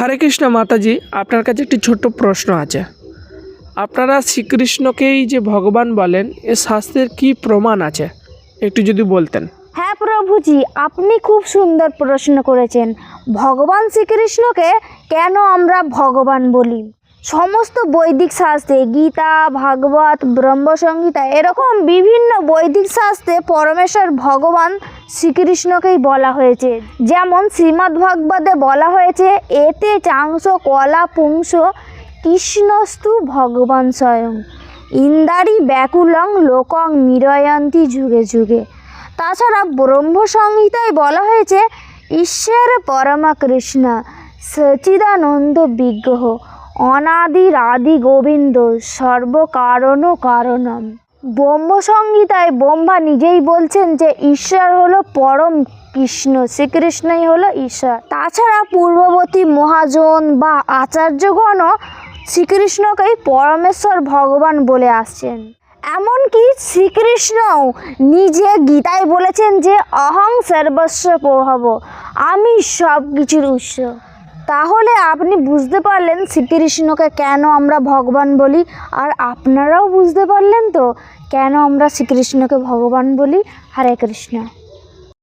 হরে কৃষ্ণ মাতাজি, আপনার কাছে একটি ছোট্ট প্রশ্ন আছে। আপনারা শ্রীকৃষ্ণকেই যে ভগবান বলেন, এ শাস্ত্রের কি প্রমাণ আছে? একটু যদি বলতেন। হ্যাঁ প্রভুজি, আপনি খুব সুন্দর প্রশ্ন করেছেন। ভগবান শ্রীকৃষ্ণকে কেন আমরা ভগবান বলি? সমস্ত বৈদিক শাস্ত্রে, গীতা, ভাগবত, ব্রহ্মসংহিতা, এরকম বিভিন্ন বৈদিক শাস্ত্রে পরমেশ্বর ভগবান শ্রীকৃষ্ণকেই বলা হয়েছে। যেমন শ্রীমদ্ ভাগবতে বলা হয়েছে, এতে চাংস কলা পুংস কৃষ্ণস্তু ভগবান স্বয়ং। ইন্দারি ব্যাকুলং লোকং মিরয়ন্তী যুগে যুগে। তাছাড়া ব্রহ্মসংহিতায় বলা হয়েছে, ঈশ্বর পরমা কৃষ্ণ সচিদানন্দ বিগ্রহ। অনাদির আদি গোবিন্দ, সর্বকারণ কারণম। ব্রহ্মসংহিতায় ব্রহ্মা নিজেই বলছেন যে ঈশ্বর হলো পরম কৃষ্ণ, শ্রীকৃষ্ণই হলো ঈশ্বর। তাছাড়া পূর্ববর্তী মহাজন বা আচার্যগণও শ্রীকৃষ্ণকেই পরমেশ্বর ভগবান বলে আসছেন। এমনকি শ্রীকৃষ্ণও নিজে গীতায় বলেছেন যে, অহং সর্বস্ব প্রভাব, আমি সব কিছুর উৎস। তাহলে আপনি বুঝতে পারলেন শ্রীকৃষ্ণকে কেন আমরা ভগবান বলি, আর আপনারাও বুঝতে পারলেন তো কেন আমরা শ্রীকৃষ্ণকে ভগবান বলি? হরে কৃষ্ণ।